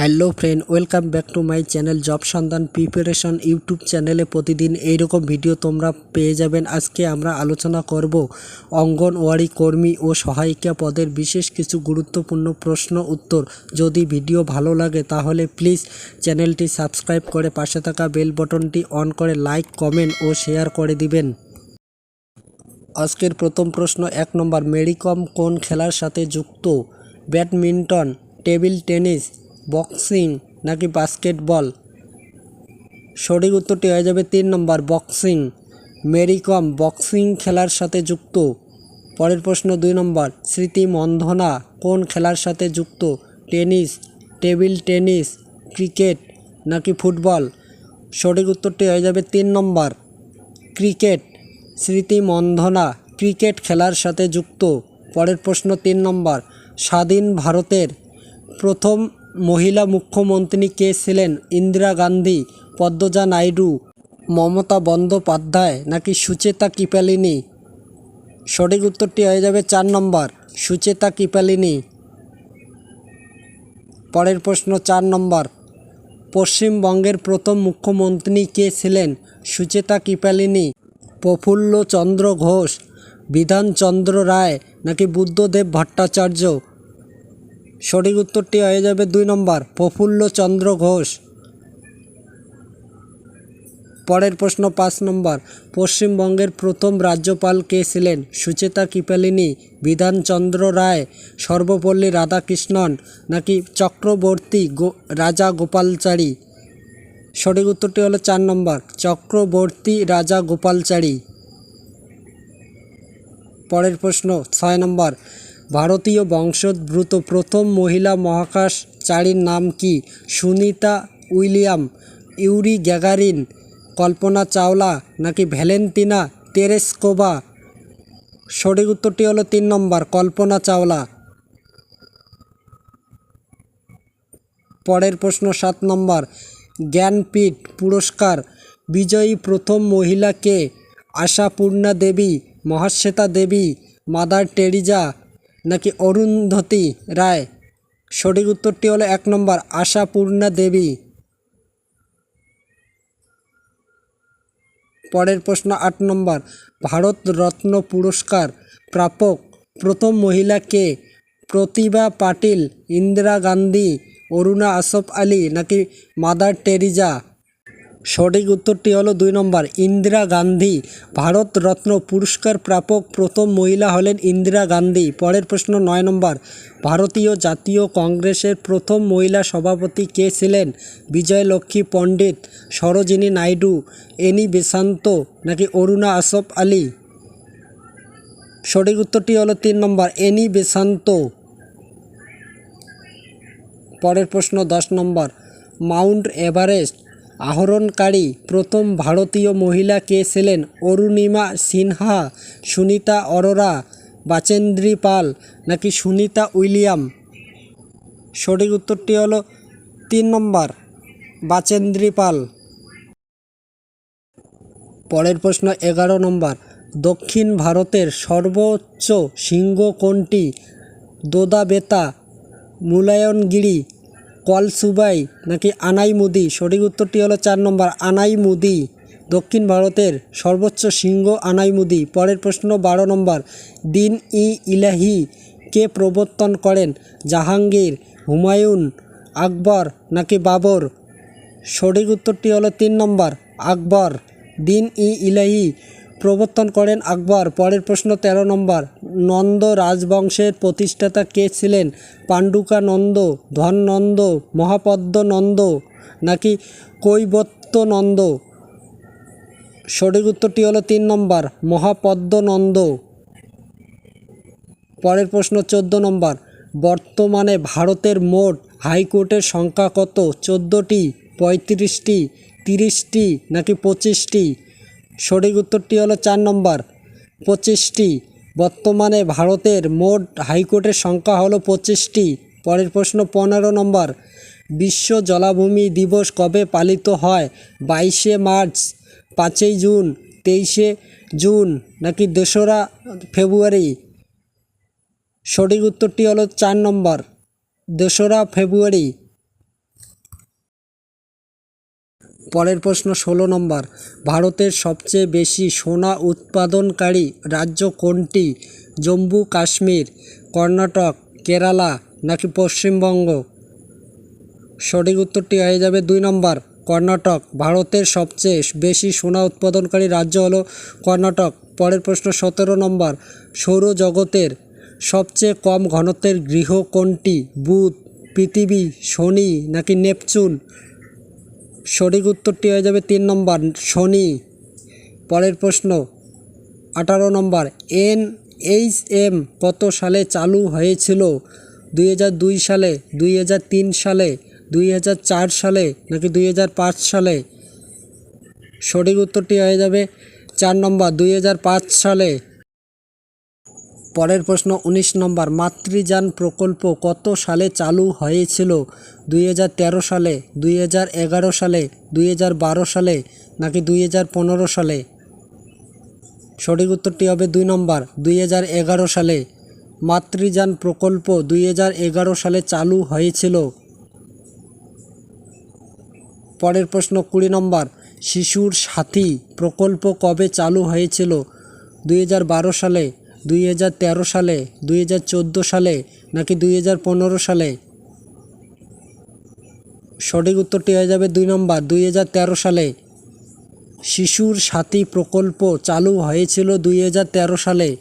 Hello friend, welcome back to my channel job সন্ধান preparation YouTube চ্যানেলে প্রতিদিন এইরকম ভিডিও তোমরা পেয়ে যাবেন। আজকে আমরা আলোচনা করব অঙ্গনওয়াড়ি কর্মী ও সহায়িকা পদের বিশেষ কিছু গুরুত্বপূর্ণ প্রশ্ন উত্তর। যদি ভিডিও ভালো লাগে তাহলে প্লিজ চ্যানেলটি সাবস্ক্রাইব করে পাশে থাকা বেল বটনটি অন করে লাইক, কমেন্ট ও শেয়ার করে দিবেন। আজকের প্রথম প্রশ্ন এক নম্বর, মেরিকম কোন খেলার সাথে যুক্ত? ব্যাডমিন্টন, টেবিল টেনিস বক্সিং নাকি বাস্কেটবল? সঠিক উত্তরটি হয়ে যাবে তিন number, boxing. Mary Kom, boxing খেলার সাথে যুক্ত। পরের প্রশ্ন দুই নম্বর, স্মৃতি মন্ধনা কোন খেলার সাথে যুক্ত? টেনিস, টেবিল টেনিস, ক্রিকেট নাকি ফুটবল? সঠিক উত্তরটি হয়ে যাবে তিন নম্বর, ক্রিকেট। স্মৃতি মন্ধনা ক্রিকেট খেলার সাথে যুক্ত। পরের প্রশ্ন তিন নম্বর, স্বাধীন ভারতের প্রথম মহিলা মুখ্যমন্ত্রী কে ছিলেন? ইন্দিরা গান্ধী, পদ্মজা নাইডু, মমতা বন্দ্যোপাধ্যায় নাকি সুচেতা কিপালিনী? সঠিক উত্তরটি হয়ে যাবে চার নম্বর, সুচেতা কিপালিনী। পরের প্রশ্ন চার নম্বর, পশ্চিমবঙ্গের প্রথম মুখ্যমন্ত্রী কে ছিলেন? সুচেতা কিপালিনী প্রফুল্ল চন্দ্র ঘোষ, বিধানচন্দ্র রায় নাকি বুদ্ধদেব ভট্টাচার্য? সঠিক উত্তরটি হয়ে যাবে দুই নম্বর, প্রফুল্ল চন্দ্র ঘোষ। পরের প্রশ্ন পাঁচ নম্বর, পশ্চিমবঙ্গের প্রথম রাজ্যপাল কে ছিলেন? সুচেতা কিপালিনী বিধানচন্দ্র রায়, সর্বপল্লী রাধাকৃষ্ণন নাকি চক্রবর্তী গো, রাজা গোপালচারী? সঠিক উত্তরটি হলো চার নম্বর, চক্রবর্তী রাজা গোপালচারী। পরের প্রশ্ন ছয় নম্বর ভারতীয় বংশোদ্ভূত প্রথম মহিলা মহাকাশচারীর নাম কি? Sunita William, Yuri Gagarin, Kalpana Chawla নাকি ভ্যালেন্টিনা তেরেস্কোভা সঠিক উত্তরটি হলো তিন নম্বর, কল্পনা চাওলা। পরের প্রশ্ন সাত নম্বর, জ্ঞানপীঠ পুরস্কার, বিজয়ী প্রথম মহিলা কে? আশাপূর্ণা দেবী, মহাশ্বেতা দেবী, মাদার টেরিজা নাকি অরুন্ধতী রায়? সঠিক উত্তরটি হলো এক নম্বর, আশাপূর্ণা দেবী। পরের প্রশ্ন আট নম্বর, ভারত রত্ন পুরস্কার প্রাপক প্রথম মহিলা কে? প্রতিভা পাটিল, ইন্দিরা গান্ধী, অরুণা আসফ আলী নাকি মাদার টেরিজা? সঠিক উত্তরটি হলো দুই নম্বর, ইন্দিরা গান্ধী, ভারত রত্ন পুরস্কার প্রাপক প্রথম মহিলা হলেন ইন্দিরা গান্ধী। পরের প্রশ্ন নয় নম্বর, ভারতীয় জাতীয় কংগ্রেসের প্রথম মহিলা সভাপতি কে ছিলেন? বিজয়লক্ষ্মী পণ্ডিত, সরোজিনী নাইডু, এনি বেসান্ত নাকি অরুণা আসফ আলী? সঠিক উত্তরটি হলো তিন নম্বর, এনি বেসান্ত। পরের প্রশ্ন দশ নম্বর, মাউন্ট এভারেস্ট আরোহণকারী প্রথম ভারতীয় মহিলা কে ছিলেন অরুণিমা সিনহা, সুনিতা অরোরা, বাচেন্দ্রী পাল নাকি সুনিতা উইলিয়াম? সঠিক উত্তরটি হলো তিন নম্বর, বাচেন্দ্রী পাল। পরের প্রশ্ন এগারো নম্বর, দক্ষিণ ভারতের সর্বোচ্চ শৃঙ্গ কোনটি দোদাবেতা, মুলায়নগিরি কলসুবাই নাকি আনাই মুদি সঠিক উত্তরটি হলো চার নম্বর আনাই মুদি দক্ষিণ ভারতের সর্বোচ্চ শৃঙ্গ আনাইমুদি। পরের প্রশ্ন বারো নম্বর, দিন ই ইলাহি কে প্রবর্তন করেন? জাহাঙ্গীর, হুমায়ুন আকবর নাকি বাবর? সঠিক উত্তরটি হলো তিন নম্বর, আকবর। দিন ই ইলাহি প্রবর্তন করেন আকবর। পরের প্রশ্ন ১৩ নম্বর। নন্দ রাজবংশের প্রতিষ্ঠাতা কে ছিলেন? পাণ্ডুকা নন্দ ধননন্দ মহাপদ্ম নন্দ নাকি কৈবত্য নন্দ সঠিক উত্তরটি হলো তিন নম্বর মহাপদ্ম নন্দ পরের প্রশ্ন, চোদ্দ নম্বর। বর্তমানে ভারতের মোট হাইকোর্টের সংখ্যা কত? চোদ্দোটি, পঁয়ত্রিশটি, তিরিশটি নাকি পঁচিশটি? সঠিক উত্তরটি হলো চার নম্বর। পঁচিশটি। বর্তমানে ভারতের মোট হাইকোর্টের সংখ্যা হলো পঁচিশটি। পরের প্রশ্ন পনেরো নম্বর। বিশ্ব জলাভূমি দিবস কবে পালিত হয়? বাইশে মার্চ, পাঁচই জুন, তেইশে জুন নাকি দোসরা ফেব্রুয়ারি? সঠিক উত্তরটি হলো চার নম্বর। দোসরা ফেব্রুয়ারি। পরের প্রশ্ন, ষোলো নম্বর। ভারতের সবচেয়ে বেশি সোনা উৎপাদনকারী রাজ্য কোনটি? জম্মু, কাশ্মীর, কর্ণাটক, কেরালা নাকি পশ্চিমবঙ্গ? সঠিক উত্তরটি হয়ে যাবে দুই নম্বর, কর্ণাটক। ভারতের সবচেয়ে বেশি সোনা উৎপাদনকারী রাজ্য হলো কর্ণাটক। পরের প্রশ্ন, সতেরো নম্বর, সৌরজগতের সবচেয়ে কম ঘনত্বের গৃহ কোনটি? বুধ, পৃথিবী, শনি নাকি নেপচুন? সঠিক উত্তরটি হয়ে যাবে তিন নম্বর, শনি। পরের প্রশ্ন, আঠারো নম্বর এন এইচ এম কত সালে চালু হয়েছিল? দুই হাজার দুই সালে, দুই হাজার তিন সালে, দুই হাজার চার সালে, নাকি দুই হাজার পাঁচ সালে? সঠিক উত্তরটি হয়ে যাবে চার নম্বর, দুই হাজার পাঁচ সালে। পরের প্রশ্ন, উনিশ নম্বর, মাতৃযান প্রকল্প কত সালে চালু হয়েছিল? দুই হাজার তেরো সালে, দুই হাজার এগারো সালে, দুই হাজার বারো সালে, নাকি দুই হাজার পনেরো সালে? সঠিক উত্তরটি হবে দুই নম্বর, দুই হাজার এগারো সালে। মাতৃযান প্রকল্প দুই হাজার এগারো সালে চালু হয়েছিল। পরের প্রশ্ন, কুড়ি নম্বর, শিশুর সাথী প্রকল্প কবে চালু হয়েছিল? দুই হাজার বারো সালে দুই হাজার তেরো সালে, দুই হাজার চোদ্দ সালে নাকি দুই হাজার পনেরো সালে? সঠিক উত্তরটি হয়ে যাবে দুই নম্বর, দুই হাজার তেরো সালে। শিশুর সাথী প্রকল্প চালু হয়েছিল দুই হাজার তেরো সালে।